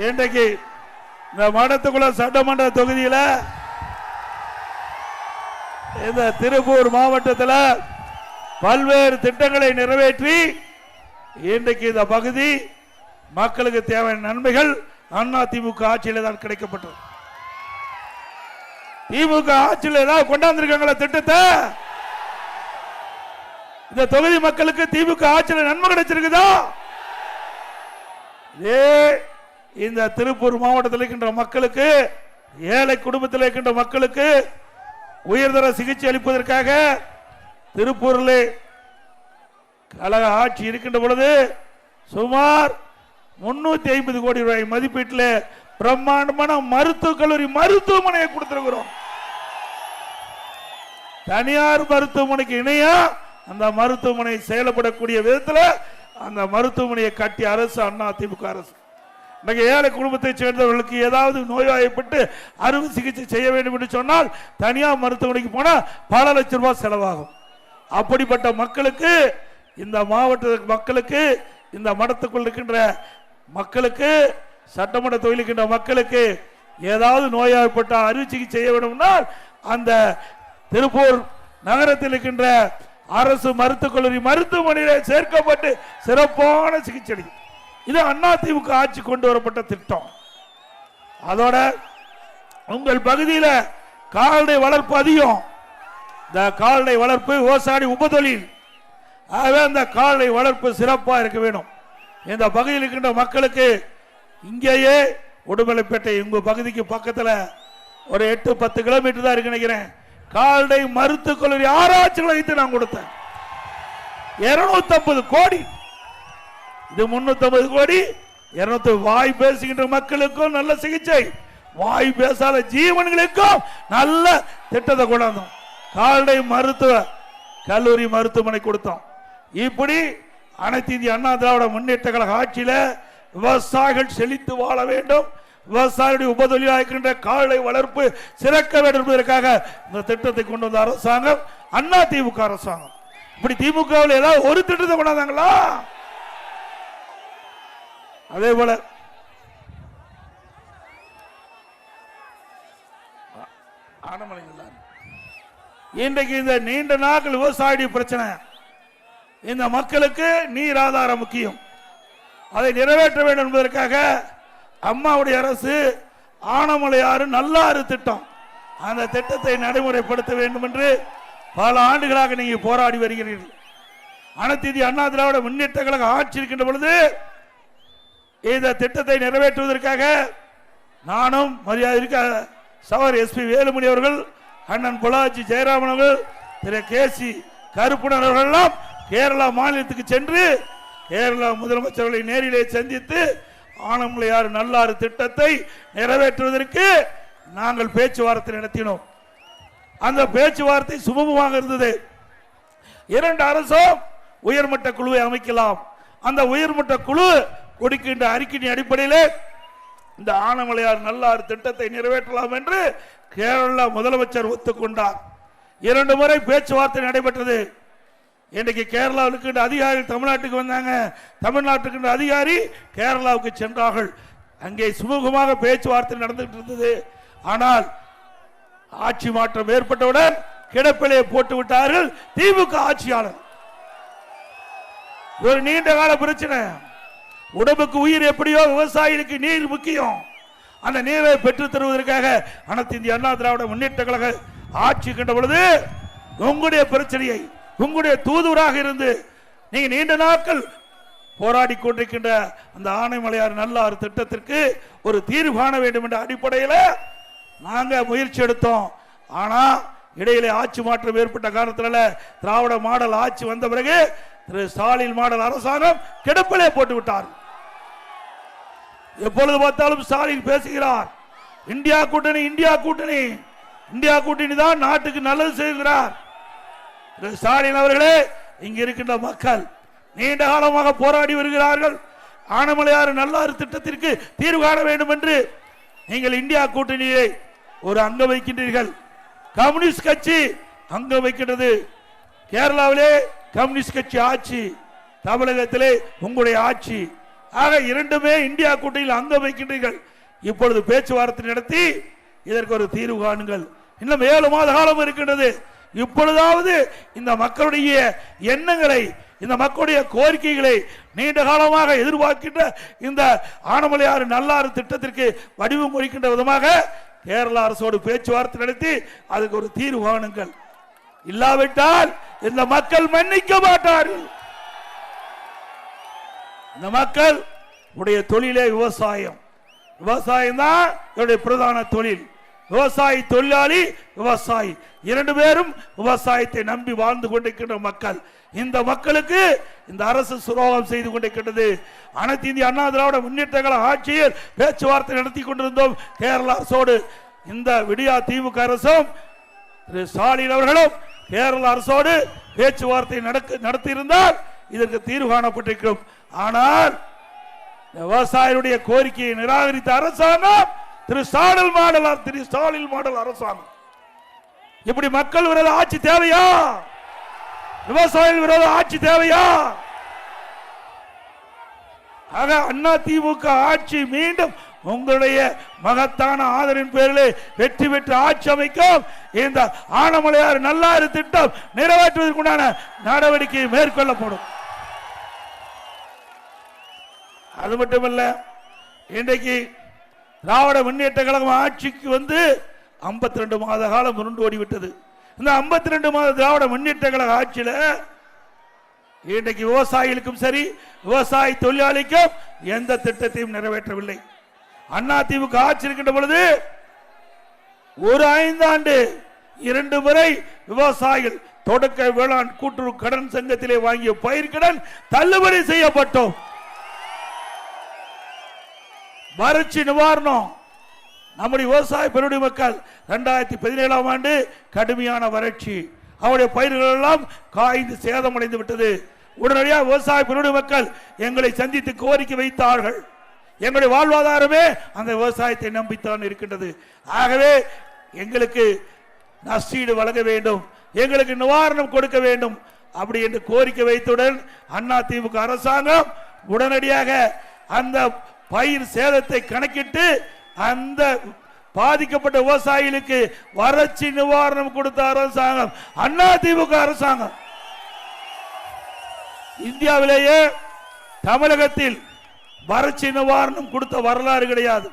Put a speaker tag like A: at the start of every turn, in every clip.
A: இன்றைக்கு இந்த மடத்துக்குள்ள சட்டமன்ற தொகுதியில் இந்த திருப்பூர் மாவட்டத்தில் பல்வேறு திட்டங்களை நிறைவேற்றி இன்றைக்கு இந்த பகுதி மக்களுக்கு தேவையான நன்மைகள் அண்ணா திமுக ஆட்சியில் தான் கிடைக்கப்பட்டது. திமுக ஆட்சியில் ஏதாவது கொண்டாந்துருக்காங்களா திட்டத்தை? இந்த தொகுதி மக்களுக்கு திமுக ஆட்சியில் நன்மை கிடைச்சிருக்குதா? ஏ இந்த திருப்பூர் மாவட்டத்தில் இருக்கின்ற மக்களுக்கு ஏழை குடும்பத்தில் இருக்கின்ற மக்களுக்கு உயர்தர சிகிச்சை அளிப்பதற்காக திருப்பூரில் கழக ஆட்சி இருக்கின்ற பொழுது சுமார் முன்னூத்தி ஐம்பது கோடி ரூபாய் மதிப்பீட்டில் பிரம்மாண்டமான மருத்துவக் கல்லூரி மருத்துவமனையை கொடுத்திருக்கிறோம். தனியார் மருத்துவமனைக்கு இணையா அந்த மருத்துவமனை செயல்படக்கூடிய விதத்தில் அந்த மருத்துவமனையை கட்டி அரசு அண்ணா திமுக அரசு. இன்னைக்கு ஏழை குடும்பத்தைச் சேர்ந்தவர்களுக்கு ஏதாவது நோய்வாய்ப்பட்டு அறுவை சிகிச்சை செய்ய வேண்டும் என்று சொன்னால் தனியார் மருத்துவமனைக்கு போனால் பல லட்சம் ரூபாய் செலவாகும். அப்படிப்பட்ட மக்களுக்கு இந்த மாவட்ட மக்களுக்கு இந்த மடத்துக்குள் இருக்கின்ற மக்களுக்கு சட்டமன்ற தொழில் இருக்கின்ற மக்களுக்கு ஏதாவது நோயாய்ப்பட்ட அறுவை சிகிச்சை செய்ய வேண்டும்னால் அந்த திருப்பூர் நகரத்தில் இருக்கின்ற அரசு மருத்துவக் கல்லூரி மருத்துவமனையில் சேர்க்கப்பட்டு சிறப்பான சிகிச்சை அளிக்கும். இது அதிமுக ஆட்சி கொண்டு வரப்பட்ட திட்டம். அதோட உங்கள் பகுதியில் கால்நடை வளர்ப்பு அதிகம். இந்த கால்நடை வளர்ப்பு விவசாயி உபதொழில். ஆகவே அந்த கால்நடை வளர்ப்பு சிறப்பாக இருக்க வேணும். இந்த பகுதியில் இருக்கின்ற மக்களுக்கு இங்கேயே உடுமலைப்பேட்டை உங்க பகுதிக்கு பக்கத்தில் ஒரு எட்டு பத்து கிலோமீட்டர் தான் இருக்கு நினைக்கிறேன். கால்நடை மருத்துவக் கல்லூரி ஆராய்ச்சிகளை வைத்து நான் கொடுத்தேன். 250 கோடி இது 350 கோடி 200 வாய் பேசுகின்ற மக்களுக்கும் நல்ல சிகிச்சை. வாய் பேசாத ஜீவன்களுக்கும் நல்ல திட்டத்தை கொண்டாந்தோம். கால்நடை மருத்துவ கல்லூரி மருத்துவமனை கொடுத்தோம். இப்படி அனைத்து இந்திய அண்ணா திராவிட முன்னேற்ற கழக ஆட்சியில விவசாயிகள் செழித்து வாழ வேண்டும். விவசாயிகளுடைய உபதொழிலாக இருக்கின்ற கால்நடை வளர்ப்பு சிறக்க வேண்டும் என்பதற்காக இந்த திட்டத்தை கொண்டு வந்த அரசாங்கம் அண்ணா திமுக அரசாங்கம். இப்படி திமுகவில் ஏதாவது ஒரு திட்டத்தை கொண்டாந்தாங்களா? அதே போல இன்றைக்கு இந்த நீண்ட நாட்கள் விவசாய பிரச்சனை. இந்த மக்களுக்கு நீர் ஆதாரம் முக்கியம். அதை நிறைவேற்ற வேண்டும் என்பதற்காக அம்மாவுடைய அரசு ஆனமலையாறு நல்லாறு திட்டம். அந்த திட்டத்தை நடைமுறைப்படுத்த வேண்டும் என்று பல ஆண்டுகளாக நீங்க போராடி வருகிறீர்கள். அனைத்து அண்ணா திராவிட முன்னேற்ற கழக ஆட்சி இருக்கின்ற பொழுது இந்த திட்டத்தை நிறைவேற்றுவதற்காக நானும் மரியாதை சவர் எஸ்பி வேலுமணி அவர்கள் அண்ணன் பொள்ளாச்சி ஜெயராமன் அவர்கள் திரு கே சி கருப்புணர் அவர்கள் கேரளா மாநிலத்துக்கு சென்று கேரளா முதலமைச்சர்களை நேரிலே சந்தித்து ஆனமலையாறு நல்லாறு திட்டத்தை நிறைவேற்றுவதற்கு நாங்கள் பேச்சுவார்த்தை நடத்தினோம். அந்த பேச்சுவார்த்தை சுமூகமாக இருந்தது. இரண்டு அரசும் உயர்மட்ட குழுவை அமைக்கலாம். அந்த உயர்மட்ட குழு கொடுக்கின்ற அறிக்கையின் அடிப்படையிலே இந்த ஆனமலையார் நல்லார் திட்டத்தை நிறைவேற்றலாம் என்று கேரள முதலமைச்சர் ஒத்துக்கொண்டார். இரண்டு முறை பேச்சுவார்த்தை நடைபெற்றது. இன்றைக்கு கேரளாவில் இருக்கின்ற தமிழ்நாட்டுக்கு வந்தாங்க. தமிழ்நாட்டுக்கு இருக்கின்ற அதிகாரி கேரளாவுக்கு சென்றார்கள். அங்கே சுமூகமாக பேச்சுவார்த்தை நடந்துட்டு இருந்தது. ஆனால் ஆட்சி மாற்றம் ஏற்பட்டவுடன் கிடப்பிலே போட்டு விட்டார்கள் திமுக ஆட்சியாளர். ஒரு நீண்ட கால பிரச்சனை. உடம்புக்கு உயிர் எப்படியோ விவசாயிகளுக்கு நீர் முக்கியம். அந்த நீரை பெற்றுத் தருவதற்காக அனைத்து இந்திய அண்ணா திராவிட முன்னேற்ற கழக ஆட்சி கண்ட பொழுது உங்களுடைய பிரச்சனையை உங்களுடைய தூதுவராக இருந்து நீங்க நீண்ட நாட்கள் போராடி கொண்டிருக்கின்ற அந்த ஆனைமலையார் நல்லாறு திட்டத்திற்கு ஒரு தீர்வு காண வேண்டும் என்ற அடிப்படையில் நாங்க முயற்சி எடுத்தோம். ஆனா இடையிலே ஆட்சி மாற்றம் ஏற்பட்ட காரணத்தினால திராவிட மாடல் ஆட்சி வந்த பிறகு திரு ஸ்டாலின் மாடல் அரசாங்கம் கிடப்பிலே போட்டு விட்டார் எப்பொழுது பார்த்தாலும் ஸ்டாலின் பேசுகிறார். இந்தியா கூட்டணி இந்தியா கூட்டணி. இந்தியா கூட்டணி தான் நாட்டுக்கு நல்லது செய்கிறார். ஸ்டாலின் அவர்களே இங்க இருக்கின்ற மக்கள் நீண்ட காலமாக போராடி வருகிறார்கள். ஆனமலையாறு நல்லாறு திட்டத்திற்கு தீர்வு காண வேண்டும் என்று நீங்கள் இந்தியா கூட்டணியை ஒரு அங்க வைக்கின்றீர்கள். கம்யூனிஸ்ட் கட்சி அங்க வைக்கின்றது. கேரளாவிலே கம்யூனிஸ்ட் கட்சி ஆட்சி தமிழகத்திலே உங்களுடைய ஆட்சி. ஆக இரண்டுமே இந்தியா கூட்டணியில் அங்கம் வைக்கின்றீர்கள். இப்பொழுது பேச்சுவார்த்தை நடத்தி இதற்கு ஒரு தீர்வு காணுங்கள். இன்னும் ஏழு மாத காலம் இருக்கின்றது. இப்பொழுதாவது இந்த மக்களுடைய எண்ணங்களை இந்த மக்களுடைய கோரிக்கைகளை நீண்ட காலமாக எதிர்பார்க்கின்ற இந்த ஆனமலையாறு நல்லாறு திட்டத்திற்கு வடிவம் குறிக்கின்ற விதமாக கேரள அரசோடு பேச்சுவார்த்தை நடத்தி அதுக்கு ஒரு தீர்வு காணுங்கள். இல்லாவிட்டால் இந்த மக்கள் மன்னிக்க மாட்டார்கள். இந்த மக்கள் உடைய தொழிலே விவசாயம். விவசாயம் தான் என்னுடைய பிரதான தொழில். விவசாயி தொழிலாளி விவசாயி. இரண்டு பேரும் விவசாயத்தை நம்பி வாழ்ந்து கொண்டிருக்கின்ற மக்கள். இந்த மக்களுக்கு இந்த அரசு சுரோகம் செய்து கொண்டிருக்கின்றது. அனைத்து இந்திய அண்ணா திராவிட முன்னேற்ற கழக ஆட்சியில் பேச்சுவார்த்தை நடத்தி கொண்டிருந்தோம் கேரள அரசோடு. இந்த விடியா திமுக அரசும் திரு ஸ்டாலின் அவர்களும் கேரள அரசோடு பேச்சுவார்த்தை நடக்க நடத்தியிருந்தால் இதற்கு தீர்வு காணப்பட்டிருக்கும். ஆனால் இந்த விவசாயிகளுடைய கோரிக்கையை நிராகரித்த அரசாங்கம் திரு ஸ்டாலின் மாடல் திரு ஸ்டாலின் மாடல் அரசாங்கம். இப்படி மக்கள் விரோத ஆட்சி தேவையா? விவசாயிகள் விரோத ஆட்சி தேவையா? ஆக அண்ணா திமுக ஆட்சி மீண்டும் உங்களுடைய மகத்தான ஆதரவின் பேரில் வெற்றி பெற்று ஆட்சி அமைக்கும். இந்த ஆனமலையார் நல்லாறு திட்டம் நிறைவேற்றுவதற்குண்டான நடவடிக்கை மேற்கொள்ளப்படும். அது மட்டுமல்ல இன்றைக்கு திராவிட முன்னேற்ற கழகம் ஆட்சிக்கு வந்து 52 ரெண்டு மாத காலம் உருண்டு ஓடிவிட்டது. இந்த 52 ரெண்டு மாத திராவிட முன்னேற்ற கழக ஆட்சியில் இன்றைக்கு விவசாயிகளுக்கும் சரி விவசாய தொழிலாளிக்கும் எந்த திட்டத்தையும் நிறைவேற்றவில்லை. அண்ணா திமுக ஆட்சி இருக்கின்ற பொழுது ஒரு ஐந்தாண்டு இரண்டு முறை விவசாயிகள் தொடக்க வேளாண் கூட்டுறவு கடன் சங்கத்திலே வாங்கிய பயிர்கடன் தள்ளுபடி செய்யப்பட்டோம். வறட்சி நிவாரணம். நம்முடைய விவசாய பெருடி மக்கள் ரெண்டாயிரத்தி பதினேழாம் ஆண்டு கடுமையான வறட்சி. அவருடைய பயிர்கள் எல்லாம் காய்ந்து சேதமடைந்து விட்டது. உடனடியாக விவசாய பெருடி மக்கள் எங்களை சந்தித்து கோரிக்கை வைத்தார்கள். எங்களுடைய வாழ்வாதாரமே அந்த விவசாயத்தை நம்பித்தான் இருக்கின்றது. ஆகவே எங்களுக்கு நஷ்டீடு வழங்க வேண்டும். எங்களுக்கு நிவாரணம் கொடுக்க வேண்டும். அப்படி என்று கோரிக்கை வைத்தவுடன் அண்ணா திமுக அரசாங்கம் உடனடியாக அந்த பயிர் சேதத்தை கணக்கிட்டு அந்த பாதிக்கப்பட்ட விவசாயிகளுக்கு வறட்சி நிவாரணம் கொடுத்த அரசாங்கம் அண்ணா திமுக அரசாங்கம். இந்தியாவிலேயே தமிழகத்தில் வறட்சி நிவாரணம் கொடுத்த வரலாறு கிடையாது.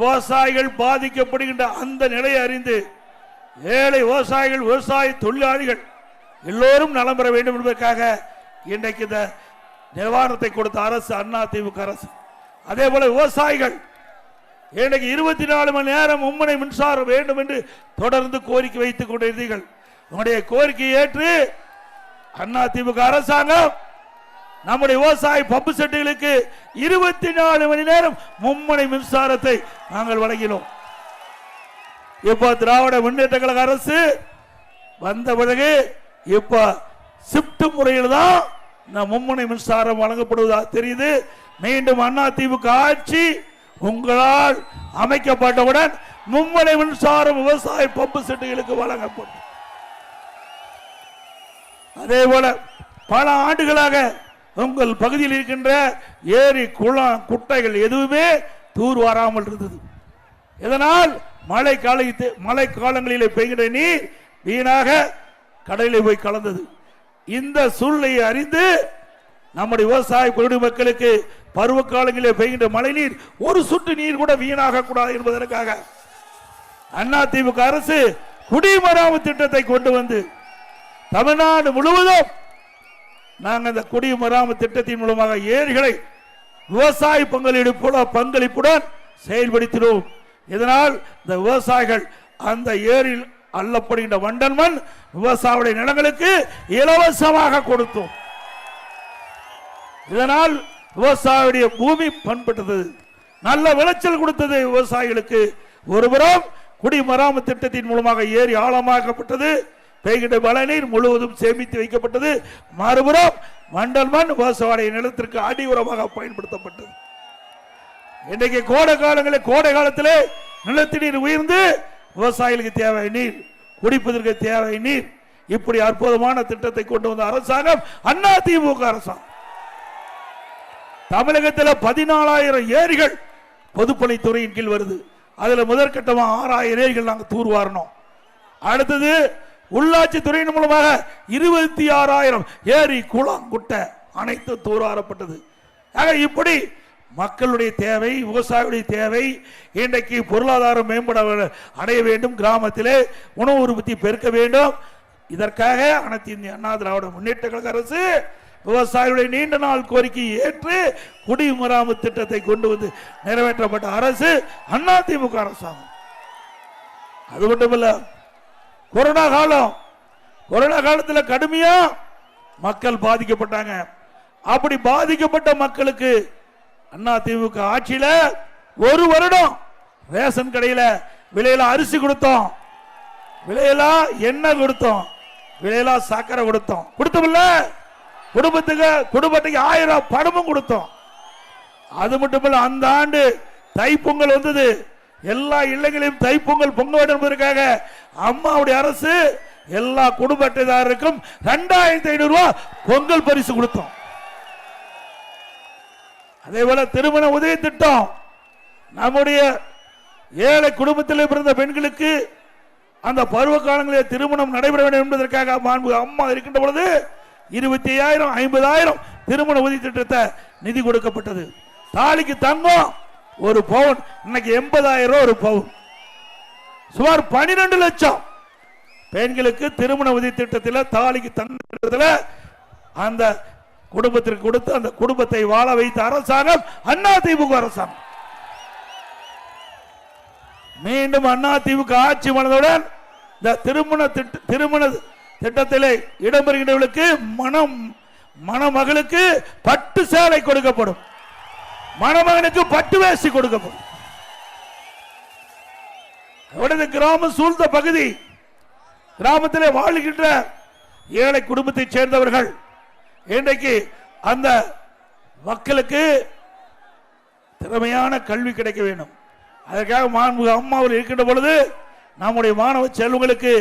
A: விவசாயிகள் பாதிக்கப்படுகின்ற அந்த நிலையை அறிந்து ஏழை விவசாயிகள் விவசாய தொழிலாளிகள் எல்லோரும் நலம் பெற வேண்டும் என்பதற்காக இன்றைக்கு இந்த நிவாரணத்தை கொடுத்த அரசு அண்ணா திமுக அரசு. அதே போல விவசாயிகள் இன்றைக்கு இருபத்தி நாலு மணி நேரம் மும்முனை மின்சாரம் வேண்டும் என்று தொடர்ந்து கோரிக்கை வைத்துக் கொண்டிருந்தீர்கள். உங்களுடைய கோரிக்கையை ஏற்று அண்ணா திமுக அரசாங்கம் நம்முடைய விவசாய பம்பு செட்டுகளுக்கு இருபத்தி நாலு மணி நேரம் மும்முனை மின்சாரத்தை நாங்கள் வழங்கினோம். இப்போ திராவிட முன்னேற்ற கழக அரசு வந்த பிறகு இப்ப ஷிப்ட் முறையில் தான் இந்த மும்முனை மின்சாரம் வழங்கப்படுவதாக தெரியுது? மீண்டும் அண்ணா திமுக ஆட்சி உங்களால் அமைக்கப்பட்டவுடன் மும்முனை மின்சாரம் விவசாய பம்பு செட்டுகளுக்கு வழங்கப்படும். அதே போல பல ஆண்டுகளாக உங்கள் பகுதியில் இருக்கின்ற ஏரி குளம் குட்டைகள் எதுவுமே தூர் வராமல் இருந்தது. இதனால் மழை காலத்து மழை காலங்களிலே பெய்கிற நீர் வீணாக கடலில் போய் கலந்தது. இந்த சூழ்நிலையை அறிந்து நம்முடைய விவசாய குடி மக்களுக்கு பருவ காலங்களில் பெய்கின்ற மழை நீர் ஒரு சொட்டு நீர் கூட வீணாக கூடாது என்பதற்காக அண்ணா திமுக அரசு குடிமராமத்து திட்டத்தை கொண்டு வந்து தமிழ்நாடு முழுவதும் நாங்கள் இந்த குடிமராமத்து திட்டத்தின் மூலமாக ஏரிகளை விவசாய பங்களிப்பு பங்களிப்புடன் செயல்படுத்தினோம். இதனால் இந்த விவசாயிகள் அந்த ஏரியில் அல்லப்படுகின்ற வண்டல் மண் நிலங்களுக்கு இலவசமாக கொடுத்தோம். இதனால் விவசாயியுடைய பூமி பண்பட்டது. நல்ல விளைச்சல் கொடுத்தது விவசாயிகளுக்கு. ஒருபுறம் குடிமராமத்து திட்டத்தின் மூலமாக ஏரி ஆழமாக்கப்பட்டது. பெய்கின்ற மழைநீர் முழுவதும் சேமித்து வைக்கப்பட்டது. மறுபுறம் மண்டல் மண் விவசாய நிலத்திற்கு அடி உரமாக பயன்படுத்தப்பட்டது. இன்றைக்கு கோடை காலங்களில் கோடை காலத்திலே நிலத்தடி நீர் உயர்ந்து விவசாயிகளுக்கு தேவை நீர் குடிப்பதற்கு தேவை நீர். இப்படி அற்புதமான திட்டத்தை கொண்டு வந்த அரசாங்கம் அண்ணா திமுக அரசாங்கம். தமிழகத்தில் பதினாலாயிரம் ஏரிகள் பொதுப்பணித்துறையின் கீழ் வருது. அதில் முதற்கட்டமாக ஆறாயிரம் ஏரிகள் நாங்கள் தூர்வாரணும் அடுத்தது உள்ளாட்சி துறையின் மூலமாக இருபத்தி ஆறாயிரம் ஏரி குளம் குட்டை அனைத்து தூர்வாரப்பட்டது ஆக இப்படி மக்களுடைய தேவை விவசாயிகளுடைய தேவை இன்றைக்கு பொருளாதாரம் மேம்பட அடைய வேண்டும் கிராமத்திலே உணவு உற்பத்தி பெருக்க வேண்டும். இதற்காக அனைத்து இந்திய அண்ணா திராவிட முன்னேற்ற கழக அரசு விவசாயிகளுடைய நீண்ட நாள் கோரிக்கையை ஏற்று குடிமராமத்து திட்டத்தை கொண்டு வந்து நிறைவேற்றப்பட்ட அரசு அண்ணா திமுக அரசாங்கம். அது மட்டுமல்ல கொரோனா காலம். கொரோனா காலத்தில் கடுமையா மக்கள் பாதிக்கப்பட்டாங்க. அப்படி பாதிக்கப்பட்ட மக்களுக்கு அண்ணா திமுக ஆட்சியில ஒரு வருடம் ரேஷன் கடையில விலையில அரிசி கொடுத்தோம். விலையில எண்ணெய் கொடுத்தோம். விலையில சக்கரை கொடுத்தோம். கொடுத்தோம்ல? குடும்பத்துக்கு குடும்பத்துக்கு ஆயிரம் பணமும் கொடுத்தோம். அது மட்டுமல்ல அந்த ஆண்டு தைப்பொங்கல் வந்தது. எல்லா இல்லங்களையும் தைப்பொங்கல் பொங்க வேண்டும் என்பதற்காக அம்மாவுடைய அரசு எல்லா குடும்ப அட்டைதாரருக்கும் ரெண்டாயிரத்தி ஐநூறு ரூபாய் பொங்கல் பரிசு கொடுத்தோம். அதே போல திருமண உதவி திட்டம். நம்முடைய ஏழை குடும்பத்தில் பிறந்த பெண்களுக்கு அந்த பருவ காலங்களில் திருமணம் நடைபெற வேண்டும் என்பதற்காக மாண்பு அம்மா இருக்கின்ற பொழுது இருபத்தி ஐயாயிரம் ஐம்பதாயிரம் திருமண உதவி திட்டத்தை நிதி கொடுக்கப்பட்டது. தாலிக்கு தங்கம் ஒரு பவுன். இன்னைக்கு எண்பதாயிரம் ரூபாய் ஒரு பவுன். சுமார் பனிரெண்டு லட்சம். பெண்களுக்கு திருமண உதவி திட்டத்தில் தாலிக்கு தங்கத்தில் அந்த குடும்பத்திற்கு கொடுத்து அந்த குடும்பத்தை வாழ வைத்த அரசாங்கம் அண்ணா திமுக அரசாங்கம். மீண்டும் அண்ணா திமுக ஆட்சி மனதுடன் இந்த திருமண திட்ட திருமண திட்டத்திலே இடம்பெறுகின்றவர்களுக்கு மனம் மணமகளுக்கு பட்டு சேலை கொடுக்கப்படும். மணமகனுக்கு பட்டு வேசி கொடுக்கப்படும். அவரது கிராமம் சூழ்ந்த பகுதி கிராமத்திலே வாழ்கின்ற ஏழை குடும்பத்தைச் சேர்ந்தவர்கள் இன்றைக்கு அந்த மக்களுக்கு திறமையான கல்வி கிடைக்க வேண்டும். அதற்காக மாண்புமிகு அம்மாவில் இருக்கின்ற பொழுது நம்முடைய மாணவ செல்வங்களுக்கு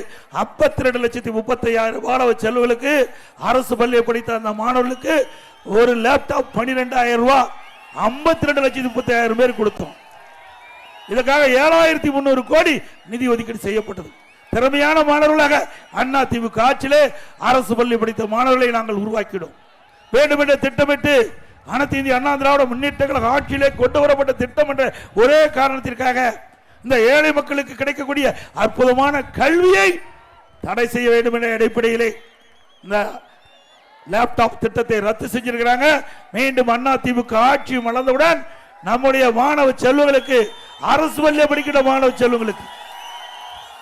A: ஐம்பத்தி ரெண்டு லட்சத்தி முப்பத்தி ஆயிரம் மாணவ செல்வங்களுக்கு அரசு பள்ளியை படித்த அந்த மாணவர்களுக்கு ஒரு லேப்டாப் பன்னிரெண்டாயிரம் ரூபாய் ஐம்பத்தி ரெண்டு லட்சத்தி முப்பத்தி ஆயிரம் பேர் கொடுத்தோம். இதற்காக ஏழாயிரத்தி முன்னூறு கோடி நிதி ஒதுக்கீடு செய்யப்பட்டது. திறமையான மாணவர்களாக அண்ணா திமுக ஆட்சியிலே அரசு பள்ளி படித்த மாணவர்களை நாங்கள் உருவாக்கிடும் வேண்டுமென்ற திட்டமிட்டு அனைத்து இந்திய அண்ணா திராவிட முன்னேற்ற கழக ஆட்சியிலே கொண்டு வரப்பட்ட திட்டம் என்ற ஒரே காரணத்திற்காக இந்த ஏழை மக்களுக்கு கிடைக்கக்கூடிய அற்புதமான கல்வியை தடை செய்ய வேண்டும் என்ற அடிப்படையிலே இந்த லேப்டாப் திட்டத்தை ரத்து செஞ்சிருக்கிறாங்க. மீண்டும் அண்ணா திமுக ஆட்சி மலர்ந்தவுடன் நம்முடைய மாணவ செல்வங்களுக்கு அரசு பள்ளியை படிக்கிற மாணவ செல்வங்களுக்கு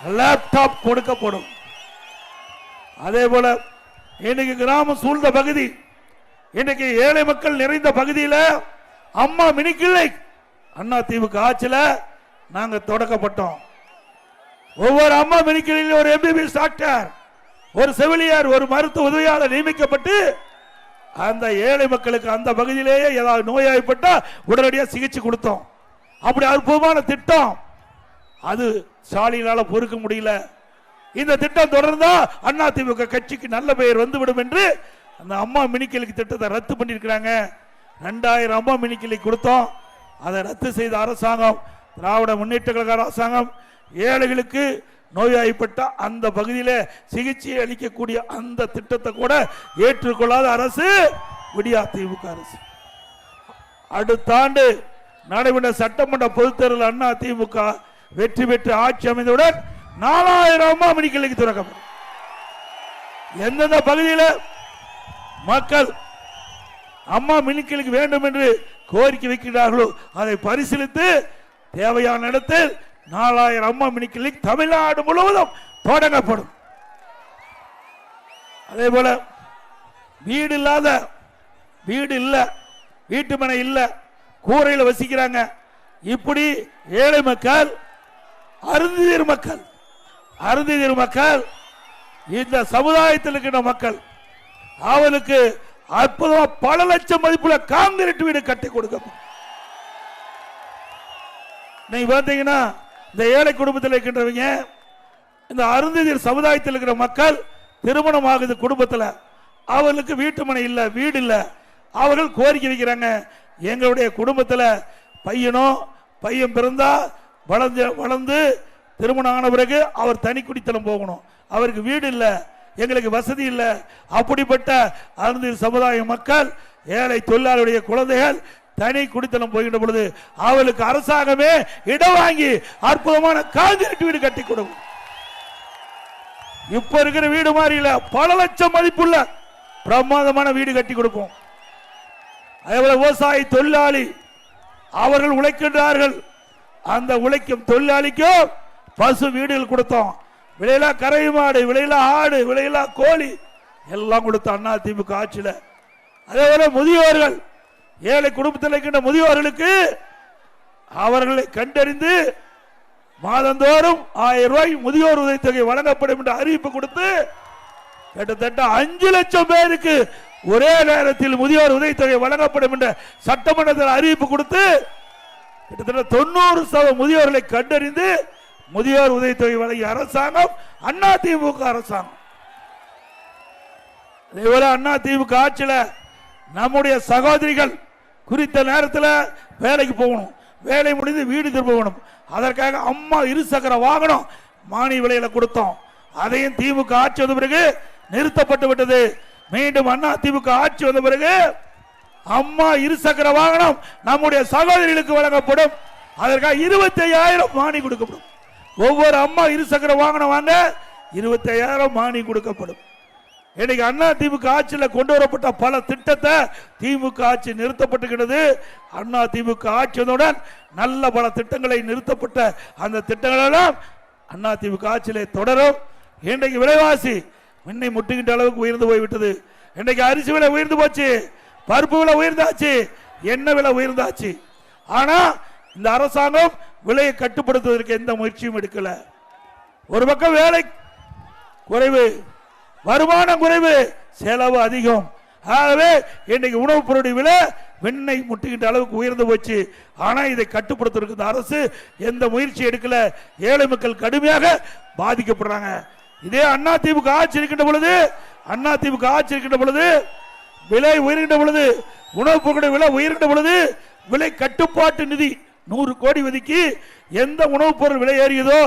A: லேப்டாப் கொடுக்கப்படும். அதே போல இன்னைக்கு கிராமம் சூழ்ந்த பகுதி இன்னைக்கு ஏழை மக்கள் நிறைந்த பகுதியில் அம்மா மினிக்கிள்ளை அண்ணா தீவுக்கு ஆட்சியில் நாங்கள் தொடக்கப்பட்டோம். ஒவ்வொரு அம்மா மினிக்கிளையிலும் ஒரு எம்பிபிஎஸ் டாக்டர் ஒரு செவிலியர் ஒரு மருத்துவ உதவியாளர் நியமிக்கப்பட்டு அந்த ஏழை மக்களுக்கு அந்த பகுதியிலேயே ஏதாவது நோயாய்ப்பட்டா உடனடியாக சிகிச்சை கொடுத்தோம். அப்படி அற்புதமான திட்டம். அது ஸ்டாலினால பொறுக்க முடியல. இந்த திட்டம் தொடர்ந்தா அண்ணா திமுக கட்சிக்கு நல்ல பெயர் வந்துவிடும் என்று அந்த அம்மா மினிக்கலுக்கு திட்டத்தை ரத்து பண்ணியிருக்கிறாங்க. ரெண்டாயிரம் அம்மா மினிக்கலை கொடுத்தோம். அதை ரத்து செய்த அரசாங்கம் திராவிட முன்னேற்ற கழக அரசாங்கம் ஏழைகளுக்கு நோயாய்ப்பட்ட அந்த பகுதியில் சிகிச்சை அளிக்கக்கூடிய அந்த திட்டத்தை கூட ஏற்றுக்கொள்ளாத அரசு விடியா திமுக அரசு. அடுத்த ஆண்டு நடைபெற்ற சட்டமன்ற பொதுத்தேர்தல் அண்ணா திமுக வெற்றி பெற்று ஆட்சி அமைந்தவுடன் நாலாயிரம் அம்மா மணிக்கலைக்கு திறக்கப்படும் எந்தெந்த பகுதியில் மக்கள் அம்மா மினிக்கலுக்கு வேண்டும் என்று கோரிக்கை வைக்கிறார்களோ அதை பரிசீலித்து தேவையான இடத்தில் நாலாயிரம் அம்மா மினிக்கலிக் தமிழ்நாடு முழுவதும் தொடங்கப்படும். அதே போல வீடு இல்லாத வீடு இல்லை வீட்டு மனை கூரையில் வசிக்கிறாங்க. இப்படி ஏழை மக்கள் அருந்தீர் மக்கள் அருந்தீர் மக்கள் இந்த சமுதாயத்தில் இருக்கின்ற மக்கள் அவனுக்கு அற்புதமா பல லட்சம் மதிப்புள்ள காங்கிரீட் வீடு கட்டி கொடுக்க நீங்க பார்த்தீங்கன்னா இந்த ஏழை குடும்பத்தில் இருக்கின்றவங்க இந்த அருந்ததியர் சமுதாயத்தில் இருக்கிற மக்கள் திருமணம் ஆகுது குடும்பத்தில். அவர்களுக்கு வீட்டு மனை இல்லை வீடு இல்லை. அவர்கள் கோரிக்கை வைக்கிறாங்க எங்களுடைய குடும்பத்தில் பையனோ பையன் பிறந்தா வளர்ந்து வளர்ந்து திருமணம் ஆன பிறகு அவர் தனி குடித்தனம் போகணும். அவருக்கு வீடு இல்லை எங்களுக்கு வசதி இல்லை. அப்படிப்பட்ட அருந்ததி சமுதாய மக்கள் ஏழை தொழிலாளருடைய குழந்தைகள் தனி குடித்தனம் போகின்ற பொழுது அவளுக்கு அரசாங்கமே இடம் வாங்கி அற்புதமான காங்கிரீட் வீடு கட்டி கொடுக்கும் இப்ப இருக்கிற வீடு மாதிரி இல்ல பல லட்சம் மதிப்புள்ள பிரமாதமான வீடு கட்டி கொடுப்போம் அதேபோல விவசாயி தொழிலாளி அவர்கள் உழைக்கின்றார்கள். அந்த உழைக்கும் தொழிலாளிக்கும் பசு வீடுகள் கொடுத்தோம். விலையிலா கரை மாடு விலையிலா ஆடு விலையிலா கோழி எல்லாம் கொடுத்தோம் அண்ணா திமுக ஆட்சியில். அதே போல முதியோர்கள் ஏழை குடும்பத்தில் இருக்கின்ற முதியோர்களுக்கு அவர்களை கண்டறிந்து மாதந்தோறும் ஆயிரம் ரூபாய் முதியோர் உதவித்தொகை வழங்கப்படும் என்ற அறிவிப்பு கொடுத்து கிட்டத்தட்ட அஞ்சு லட்சம் பேருக்கு ஒரே நேரத்தில் முதியோர் உதவித்தொகை வழங்கப்படும் என்ற சட்டமன்றத்தில் அறிவிப்பு கொடுத்து கிட்டத்தட்ட தொண்ணூறு சதவீத முதியோர்களை கண்டறிந்து முதியோர் உதவித்தொகை வழங்கிய அரசாங்கம் அண்ணா திமுக அரசாங்கம். அதேபோல அண்ணா திமுக ஆட்சியில் நம்முடைய சகோதரிகள் குறித்த நேரத்தில் வேலைக்கு போகணும். வேலை முடிந்து வீடு திரும்பணும் அதற்காக அம்மா இருசக்கர வாகனம் மானிய விலையில கொடுத்தோம். அதையும் திமுக ஆட்சி வந்த பிறகு நிறுத்தப்பட்டு விட்டது. மீண்டும் அண்ணா திமுக ஆட்சி வந்த பிறகு அம்மா இருசக்கர வாகனம் நம்முடைய சகோதரிகளுக்கு வழங்கப்படும். அதற்காக இருபத்தி ஐயாயிரம் மானி கொடுக்கப்படும். ஒவ்வொரு அம்மா இருசக்கர வாகனம் வாங்க இருபத்தி ஐயாயிரம் மானி கொடுக்கப்படும். இன்னைக்கு அண்ணா திமுக ஆட்சியில் கொண்டு வரப்பட்ட பல திட்டத்தை திமுக ஆட்சி நிறுத்தப்பட்டுகிறது அண்ணா திமுக ஆட்சி வந்தவுடன் நல்ல பல திட்டங்களை நிறுத்தப்பட்ட அந்த திட்டங்களெல்லாம் அண்ணா திமுக ஆட்சியிலே தொடரும். இன்றைக்கு விலைவாசி முன்னை முட்டுகின்ற அளவுக்கு உயர்ந்து போய்விட்டது. இன்றைக்கு அரிசி விலை உயர்ந்து போச்சு. பருப்பு விலை உயர்ந்தாச்சு எண்ணெய் விலை உயர்ந்தாச்சு. ஆனா இந்த அரசாங்கம் விலையை கட்டுப்படுத்துவதற்கு எந்த முயற்சியும் எடுக்கல. ஒரு பக்கம் வேலை குறைவு வருமானம் குறைவு செலவு அதிகம். ஆகவே இன்னைக்கு உணவுப் பொருளுடைய விலை வெண்ணெய் முட்டுகின்ற அளவுக்கு உயர்ந்து போச்சு. ஆனா இதை கட்டுப்படுத்துவதற்கு இந்த அரசு எந்த முயற்சி எடுக்கல. ஏழை மக்கள் கடுமையாக பாதிக்கப்படுறாங்க. இதே அண்ணா தீவுக்கு ஆட்சி இருக்கின்ற பொழுது அண்ணா தீவுக்கு ஆட்சி இருக்கின்ற பொழுது விலை உயர்கின்ற பொழுது உணவுப் பொருளுடைய விலை உயர்கின்ற பொழுது விலை கட்டுப்பாட்டு நிதி நூறு கோடி ஒதுக்கி எந்த உணவுப் பொருள் விலை ஏறியதோ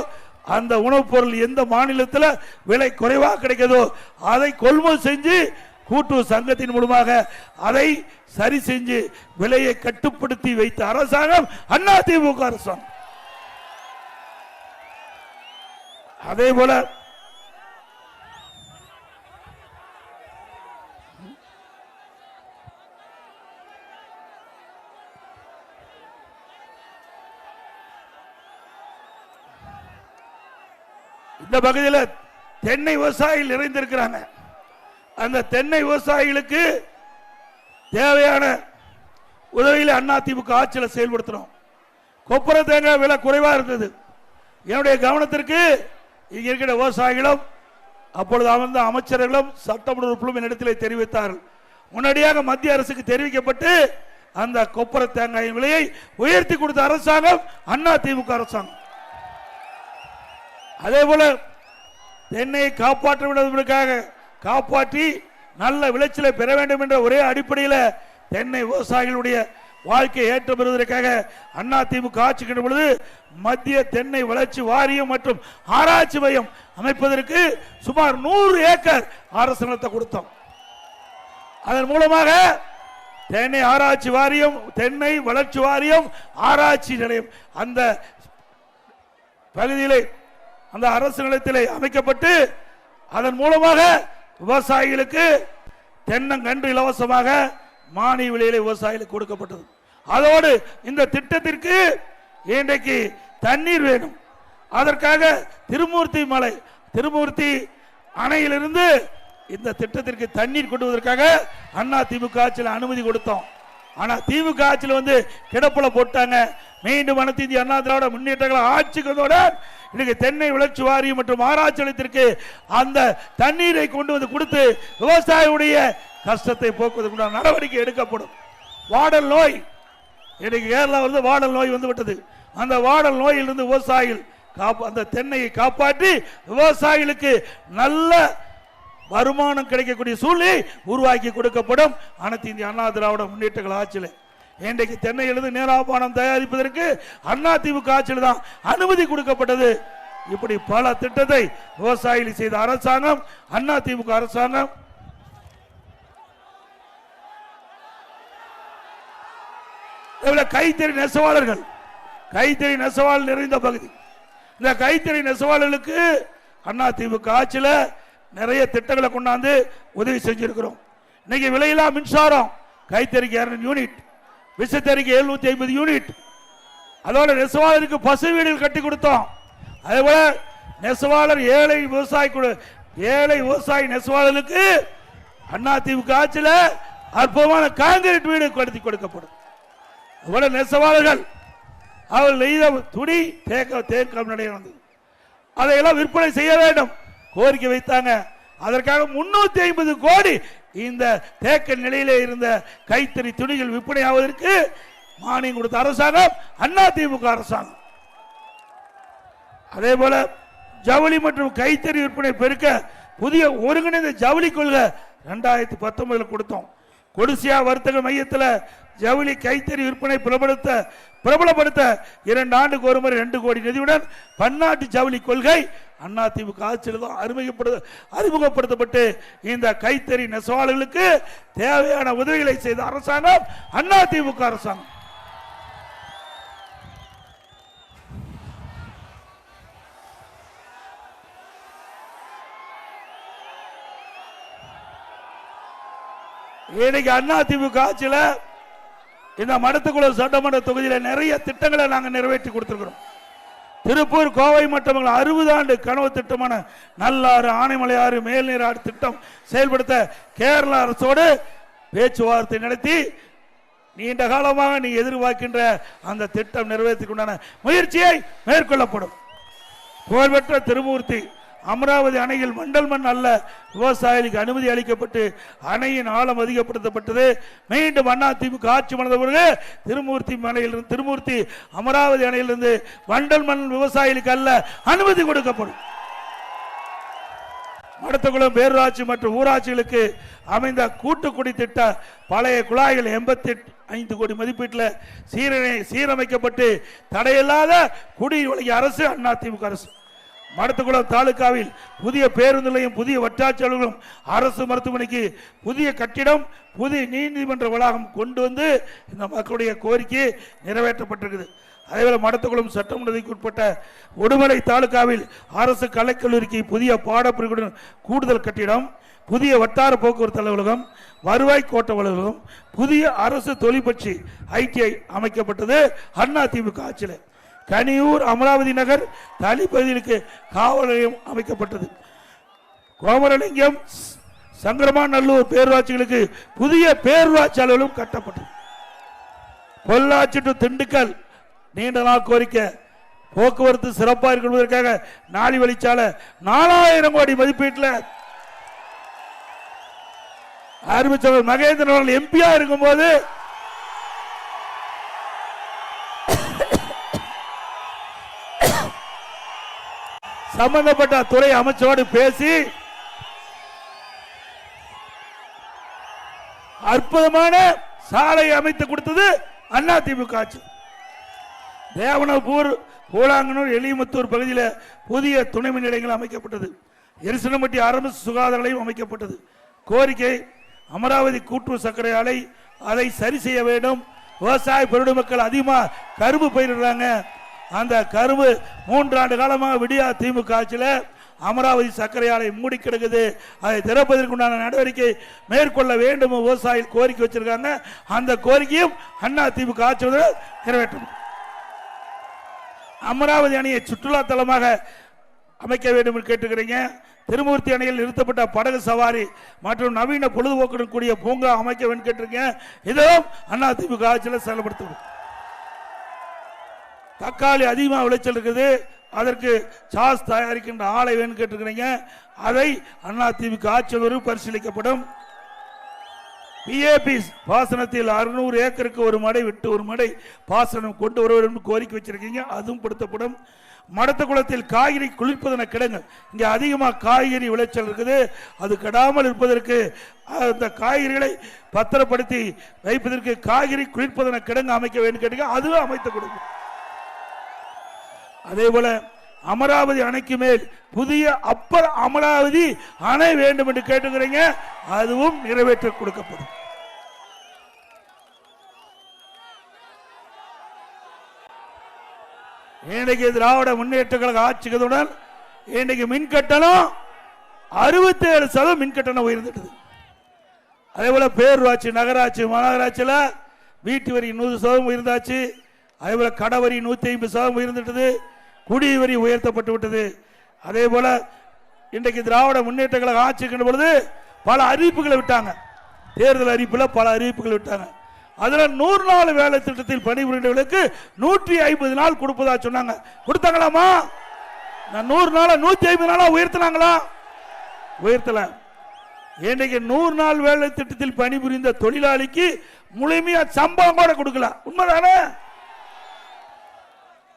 A: அந்த உணவுப் பொருள் எந்த மாநிலத்தில் விலை குறைவாக கிடைக்கிறதோ அதை கொள்முதல் செஞ்சு கூட்டுறவு சங்கத்தின் மூலமாக அதை சரி செஞ்சு விலையை கட்டுப்படுத்தி வைத்த அரசாங்கம் அண்ணா அரசாங்கம். அதே போல இந்த பகுதியில் தென்னை விவசாயிகள் நிறைந்திருக்கிறாங்க. அந்த தென்னை விவசாயிகளுக்கு தேவையான உதவியில் அண்ணா ஆட்சியில் செயல்படுத்துறோம். கொப்பரை தேங்காய் விலை குறைவாக இருந்தது. என்னுடைய கவனத்திற்கு இங்க இருக்கிற விவசாயிகளும் அப்பொழுது அமர்ந்த அமைச்சர்களும் சட்டமன்ற உறுப்பினரும் என்னிடத்திலே தெரிவித்தார்கள். முன்னாடியாக மத்திய அரசுக்கு தெரிவிக்கப்பட்டு அந்த கொப்பரை தேங்காயின் விலையை உயர்த்தி கொடுத்த அரசாங்கம் அண்ணா திமுக அரசாங்கம். அதே போல தென்னை காப்பாற்ற விடுவதற்காக காப்பாற்றி நல்ல விளைச்சலை பெற வேண்டும் என்ற ஒரே அடிப்படையில் தென்னை விவசாயிகளுடைய வாழ்க்கையை ஏற்றம் பெறுவதற்காக அண்ணா திமுக ஆட்சிக்கின்ற பொழுது மத்திய தென்னை வளர்ச்சி வாரியம் மற்றும் ஆராய்ச்சி மையம் அமைப்பதற்கு சுமார் நூறு ஏக்கர் அரசு நிலத்தை கொடுத்தோம். அதன் மூலமாக தென்னை ஆராய்ச்சி வாரியம் தென்னை வளர்ச்சி வாரியம் ஆராய்ச்சி நிலையம் அந்த பகுதியிலே அந்த அரசு நிலையத்திலே அமைக்கப்பட்டு அதன் மூலமாக விவசாயிகளுக்கு தென்னங்கன்று இலவசமாக மானிய விலையில விவசாயிகளுக்கு கொடுக்கப்பட்டது. அதோடு இந்த திட்டத்திற்கு இன்றைக்கு தண்ணீர் வேணும். அதற்காக திருமூர்த்தி மலை திருமூர்த்தி அணையிலிருந்து இந்த திட்டத்திற்கு தண்ணீர் கொண்டுவதற்காக அண்ணா திமுக ஆட்சியில் அனுமதி கொடுத்தோம். ஆனால் திமுக ஆட்சியில் வந்து கிடப்புல போட்டாங்க. மீண்டும் அனைத்து இந்திய அண்ணா திராவிட முன்னேற்றங்களை ஆட்சிக்கு வந்தோட இன்னைக்கு தென்னை வளர்ச்சி வாரியம் மற்றும் ஆராய்ச்சி நிலையத்திற்கு அந்த தண்ணீரை கொண்டு வந்து கொடுத்து விவசாயியுடைய கஷ்டத்தை போக்குவதற்கு நடவடிக்கை எடுக்கப்படும். வாடல் நோய். இன்னைக்கு கேரளா வந்து வாடல் நோய் வந்து விட்டது. அந்த வாடல் நோயிலிருந்து விவசாயிகள் காப்பா அந்த தென்னையை காப்பாற்றி விவசாயிகளுக்கு நல்ல வருமானம் கிடைக்கக்கூடிய சூழ்நிலை உருவாக்கி கொடுக்கப்படும். அனைத்து இந்திய அண்ணா திராவிட முன்னேற்றங்கள் ஆட்சியில் இன்றைக்கு தென்னையிலிருந்து நீராபானம் தயாரிப்பதற்கு அண்ணா திமுக ஆட்சியில் தான் அனுமதி கொடுக்கப்பட்டது. இப்படி பல திட்டத்தை விவசாயிகள் செய்த அரசாங்கம் அண்ணா திமுக அரசாங்கம் கைத்தறி நெசவாளர்கள் கைத்தறி நெசவாளர் நிறைந்த பகுதி. இந்த கைத்தறி நெசவாளர்களுக்கு அண்ணா திமுக ஆட்சியில நிறைய திட்டங்களை கொண்டாந்து உதவி செஞ்சிருக்கிறோம். இன்னைக்கு விலையில்லா மின்சாரம் கைத்தறிக்கு இரநூறு யூனிட் விசத்தறிக்கு எழுநூத்தி ஐம்பது யூனிட் அதோட நெசவாளருக்கு பசு வீடுகள் கட்டி கொடுத்தோம். அதே போல நெசவாளர் ஏழை விவசாய ஏழை விவசாய நெசவாளர்களுக்கு அண்ணா திமுக ஆட்சியில அற்புதமான காங்கிரீட் வீடு கடுத்தி கொடுக்கப்படும். அதுபோல நெசவாளர்கள் அவள் நெய்த துணி தேக்க தேக்கம் நடையானது அதையெல்லாம் விற்பனை செய்ய வேண்டும். கோரிக்கை வைத்தாங்க. அதற்காக முன்னூத்தி ஐம்பது கோடி இந்த தேக்க நிலையிலே இருந்த கைத்தறி துணிகள் விற்பனை ஆவதற்கு மானியம் கொடுத்த அரசாங்கம் அண்ணா திமுக அரசாங்கம். அதே போல ஜவுளி மற்றும் கைத்தறி விற்பனை பெருக்க புதிய ஒருங்கிணைந்த ஜவுளி கொள்கை ரெண்டாயிரத்தி பத்தொன்பதுல கொடுத்தோம். கொடிசியா வர்த்தக மையத்தில் ஜவுளி கைத்தறி விற்பனை பிரபலத்த பிரபலப்படுத்த இரண்டு ஆண்டுக்கு ஒரு முறை ரெண்டு கோடி நிதியுடன் பன்னாட்டு ஜவுளி கொள்கை அண்ணா திமுக ஆட்சியில் அறிமுகப்படுத்த அறிமுகப்படுத்தப்பட்டு இந்த கைத்தறி நெசவாளர்களுக்கு தேவையான உதவிகளை செய்த அரசாங்கம் அண்ணா திமுக அரசாங்கம். இன்னைக்கு அண்ணா திமுக ஆட்சியில இந்த மடத்துக்குளம் சட்டமன்ற தொகுதியில் நிறைய திட்டங்களை நாங்கள் நிறைவேற்றி கொடுத்துருக்குறோம். திருப்பூர் கோவை மற்றும் அறுபது ஆண்டு கனவு திட்டமான நல்லாறு ஆனைமலையாறு மேல்நீராறு திட்டம் செயல்படுத்த கேரள அரசோடு பேச்சுவார்த்தை நடத்தி நீண்ட காலமாக நீ எதிர்பார்க்கின்ற அந்த திட்டம் நிறைவேற்றிக் கொண்டான முயற்சியை மேற்கொள்ளப்படும். புகழ்பெற்ற திருமூர்த்தி அமராவதி அணையில் மண்டல் மண் அல்ல. விவசாயிகளுக்கு அனுமதி அளிக்கப்பட்டு அணையின் ஆழம் அதிகப்படுத்தப்பட்டது. மீண்டும் அண்ணா திமுக ஆட்சி மணந்த பிறகு திருமூர்த்தி அணையிலிருந்து திருமூர்த்தி அமராவதி அணையிலிருந்து வண்டல் மண் விவசாயிகளுக்கு அல்ல அனுமதி கொடுக்கப்படும். மடத்தகுளம் பேரூராட்சி மற்றும் ஊராட்சிகளுக்கு அமைந்த கூட்டுக்குடி திட்ட பழைய குழாய்கள் எண்பத்தி ஐந்து கோடி மதிப்பீட்டில் சீரமை சீரமைக்கப்பட்டு தடையில்லாத குடி வழங்கிய அரசு அண்ணா திமுக அரசு. மடத்துக்குளம் தாலுகாவில் புதிய பேருந்து நிலையம் புதிய வட்டாட்சி அலுவலகம் அரசு மருத்துவமனைக்கு புதிய கட்டிடம் புதிய நீதிமன்ற வளாகம் கொண்டு வந்து இந்த மக்களுடைய கோரிக்கை நிறைவேற்றப்பட்டிருக்குது. அதேபோல் மடத்துக்குளம் சட்டமன்றத்துக்கு உட்பட்ட உடுமலை தாலுகாவில் அரசு கலைக்கல்லூரிக்கு புதிய பாடப்பிரிவுடன் கூடுதல் கட்டிடம் புதிய வட்டார போக்குவரத்து அலுவலகம் வருவாய் கோட்ட அலுவலகம் புதிய அரசு தொழிற்பட்சி ஐடிஐ அமைக்கப்பட்டது அண்ணா திமுக ஆட்சியில். கனியூர் அமராவதி நகர் தனி பகுதிகளுக்கு காவல் நிலையம் அமைக்கப்பட்டது. கோமரலிங்கம் சங்கரமாநல்லூர் பேரூராட்சிகளுக்கு புதிய பேரூராட்சி அலுவலகம் கட்டப்பட்டது. பொள்ளாச்சி டு திண்டுக்கல் நீண்ட நாள் கோரிக்கை. போக்குவரத்து சிறப்பாக இருக்கிறதற்காக நாளி வழிச்சாலை நாலாயிரம் கோடி மதிப்பீட்டில் அறிவிச்சவர் மகேந்திரன் எம்பியா இருக்கும்போது சம்பந்தப்பட்ட துறை அமைச்சரோடு பேசி அற்புதமான சாலையை அமைத்து கொடுத்தது அண்ணா திமுக ஆட்சி. தேவனபூர் கூழாங்கனூர் எளியமுத்தூர் பகுதியில் புதிய துணை மின் நிலையங்கள் அமைக்கப்பட்டது. எரிசனம்பட்டி ஆரம்ப சுகாதார நிலையம் அமைக்கப்பட்டது. கோரிக்கை அமராவதி கூட்டுறவு சர்க்கரை ஆலை அதை சரி செய்ய வேண்டும். விவசாய பெருடு மக்கள் அதிகமாக கரும்பு பயிரிடுறாங்க. அந்த கருவு மூன்றாண்டு காலமாக விடியா திமுக ஆட்சியில் அமராவதி சர்க்கரை ஆலை மூடி கிடக்குது. அதை திறப்பதற்குண்டான நடவடிக்கை மேற்கொள்ள வேண்டும் விவசாயிகள் கோரிக்கை வச்சிருக்காங்க. அந்த கோரிக்கையும் அண்ணா திமுக ஆட்சியில் நிறைவேற்றும். அமராவதி அணையை சுற்றுலா தலமாக அமைக்க வேண்டும் என்று கேட்டுக்கிறீங்க. திருமூர்த்தி அணையில் நிறுத்தப்பட்ட படகு சவாரி மற்றும் நவீன பொழுதுபோக்குடன் கூடிய பூங்கா அமைக்க வேண்டும் கேட்டிருக்கேன் இதுவும் அண்ணா திமுக ஆட்சியில் செயல்படுத்தணும் தக்காளி அதிகமாக விளைச்சல் இருக்குது. அதற்கு சாஸ் தயாரிக்கின்ற ஆலை வேணும் கேட்டிருக்கிறீங்க. அதை அண்ணா திமுக பரிசீலிக்கப்படும். பிஏபி பாசனத்தில் அறுநூறு ஏக்கருக்கு ஒரு மடை விட்டு ஒரு மடை பாசனம் கொண்டு வர வேண்டும் என்று கோரிக்கை வச்சிருக்கீங்க. அதுவும் படுத்தப்படும். மடத்த குளத்தில் காய்கறி குளிர்ப்பதன கிடங்கு இங்கே அதிகமாக காய்கறி விளைச்சல் இருக்குது. அது கெடாமல் இருப்பதற்கு அந்த காய்கறிகளை பத்திரப்படுத்தி வைப்பதற்கு காய்கறி குளிர்ப்பதன கிடங்கு அமைக்க வேண்டும் கேட்டீங்க அதுவும் அமைத்து கொடுக்கும். அதே போல அமராவதி அணைக்கு மேல் புதிய அப்பர் அமராவதி அணை வேண்டும் என்று கேட்டுக்கிறீங்க. அதுவும் நிறைவேற்ற கொடுக்கப்படும். இன்றைக்கு திராவிட முன்னேற்ற கழக ஆட்சிகளுடன் இன்றைக்கு மின் கட்டணம் அறுபத்தி ஏழு சதவீதம் மின் கட்டணம் உயர்ந்துட்டது. அதே போல பேரூராட்சி நகராட்சி மாநகராட்சியில் வீட்டு வரி நூறு சதவீதம் உயர்ந்தாச்சு. அதே போல கடை வரி நூத்தி ஐம்பது சதவீதம் உயர்ந்துட்டது. குடி வரி உயர்த்தப்பட்டு விட்டது. அதே போல இன்றைக்கு திராவிட முன்னேற்ற கழக ஆட்சிக்கின்ற பொழுது பல அறிவிப்புகளை விட்டாங்க. தேர்தல் அறிவிப்பில் பல அறிவிப்புகள் விட்டாங்க. அதில் நூறு நாள் வேலை திட்டத்தில் பணிபுரிந்தவர்களுக்கு நூற்றி ஐம்பது நாள் கொடுப்பதா சொன்னாங்க. கொடுத்தாங்களாமா நான் நூறு நாளா நூற்றி ஐம்பது நாளா உயர்த்தினாங்களா? உயர்த்தல. இன்றைக்கு நூறு நாள் வேலை திட்டத்தில் பணிபுரிந்த தொழிலாளிக்கு முழுமையா சம்பளம் கூட கொடுக்கல. உண்மைதானே?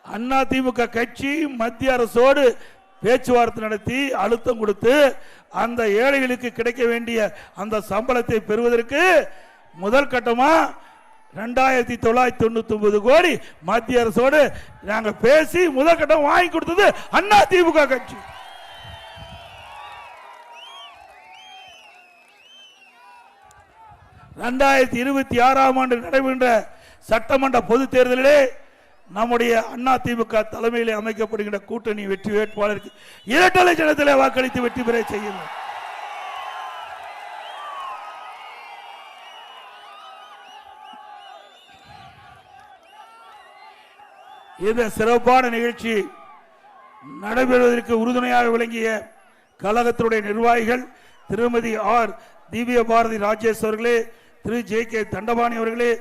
A: அண்ணா திமுக கட்சி மத்திய அரசோடு பேச்சுவார்த்தை நடத்தி அழுத்தம் கொடுத்து அந்த ஏழைகளுக்கு கிடைக்க வேண்டிய அந்த சம்பளத்தை பெறுவதற்கு முதல் கட்டமா ரெண்டாயிரத்தி தொள்ளாயிரத்தி தொண்ணூத்தி ஒன்பது கோடி மத்திய அரசோடு நாங்க பேசி முதல் கட்டம் வாங்கி கொடுத்தது அண்ணா திமுக கட்சி. ரெண்டாயிரத்தி இருபத்தி ஆறாம் ஆண்டு நடைபெற்ற சட்டமன்ற பொது தேர்தலிலே நம்முடைய அண்ணா திமுக தலைமையில் அமைக்கப்படுகின்ற கூட்டணி வெற்றி வேட்பாளருக்கு இரட்டலை ஜனத்தில் வாக்களித்து வெற்றி பெற செய்யும் இந்த சிறப்பான நிகழ்ச்சி நடைபெறுவதற்கு உறுதுணையாக விளங்கிய கழகத்தினுடைய நிர்வாகிகள் திருமதி ஆர் திவ்ய பாரதி ராஜேஷ் அவர்களே திரு ஜே கே தண்டபாணி அவர்களே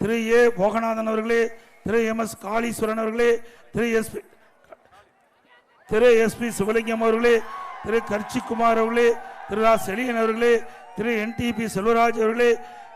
A: திரு ஏ போகநாதன் அவர்களே திரு எம் எஸ் காளீஸ்வரன் அவர்களே Thiru S Thiru S P Sivalingam அவர்களே திரு கர்ச்சிக்குமார் அவர்களே திரு ரா செழியன் அவர்களே திரு என்டிபி செல்வராஜ் அவர்களே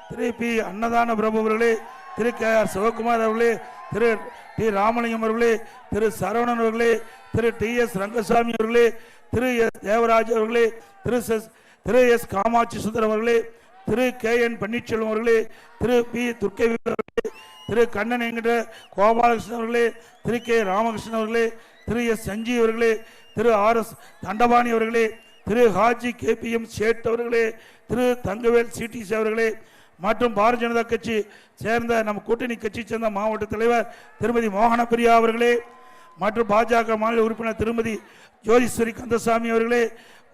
A: திரு பி அன்னதான பிரபு அவர்களே திரு கே ஆர் சிவகுமார் அவர்களே திரு டி ராமலிங்கம் அவர்களே திரு சரவணன் அவர்களே திரு டி எஸ் ரங்கசாமி அவர்களே திரு எஸ் தேவராஜ் அவர்களே திரு எஸ் திரு எஸ் காமாட்சி சுந்தரம் அவர்களே திரு கே என் பன்னீர்செல்வம் அவர்களே திரு பி துர்க்கை அவர்களே திரு கண்ணன் என்கிற கோபாலகிருஷ்ணன் அவர்களே திரு கே ராமகிருஷ்ணன் அவர்களே திரு எஸ் சஞ்சீவ் அவர்களே திரு ஆர் எஸ் தண்டபாணி அவர்களே Thiru Haji K P M Sait அவர்களே திரு தங்கவேல் சிடிசி அவர்களே மற்றும் பாரதிய ஜனதா கட்சி சேர்ந்த நம்ம கூட்டணி கட்சி சேர்ந்த மாவட்ட தலைவர் திருமதி மோகனப்பிரியா அவர்களே மற்றும் பாஜக மாநில உறுப்பினர் திருமதி ஜோதிஸ்வரி கந்தசாமி அவர்களே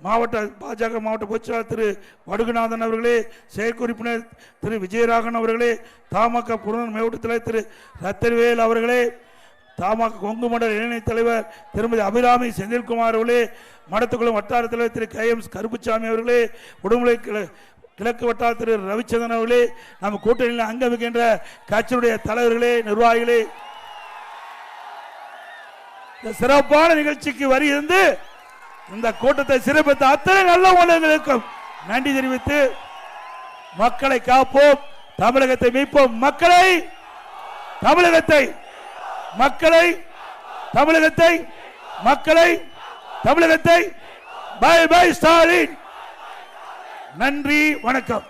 A: மாவட்ட பாஜக மாவட்ட பொதுச்செயலாளர் திரு வடுகுநாதன் அவர்களே செயற்குறிப்பினர் திரு விஜயராகன் அவர்களே தமாக புறநூர் மாவட்ட தலைவர் திரு ரத்தர்வேல் அவர்களே தமாக கொங்கு மண்டல இளைஞர் தலைவர் திருமதி அபிராமி செந்தில்குமார் அவர்களே மடத்துக்குளம் வட்டார தலைவர் திரு கே எம் கருப்புசாமி அவர்களே உடுமலை கிள- கிழக்கு வட்டார திரு ரவிச்சந்திரன் அவர்களே நம்ம கூட்டணியில் அங்கமிக்கின்ற கட்சியினுடைய தலைவர்களே நிர்வாகிகளே. இந்த சிறப்பான நிகழ்ச்சிக்கு வரி இருந்து இந்த கூட்டத்தை சிறப்பித்த அத்தனை நல்ல உள்ளங்களுக்கும் நன்றி தெரிவித்து மக்களை காப்போம். தமிழகத்தை மீட்போம். மக்களை தமிழகத்தை மக்களை தமிழகத்தை மக்களை தமிழகத்தை. Bye bye Stalin. நன்றி வணக்கம்.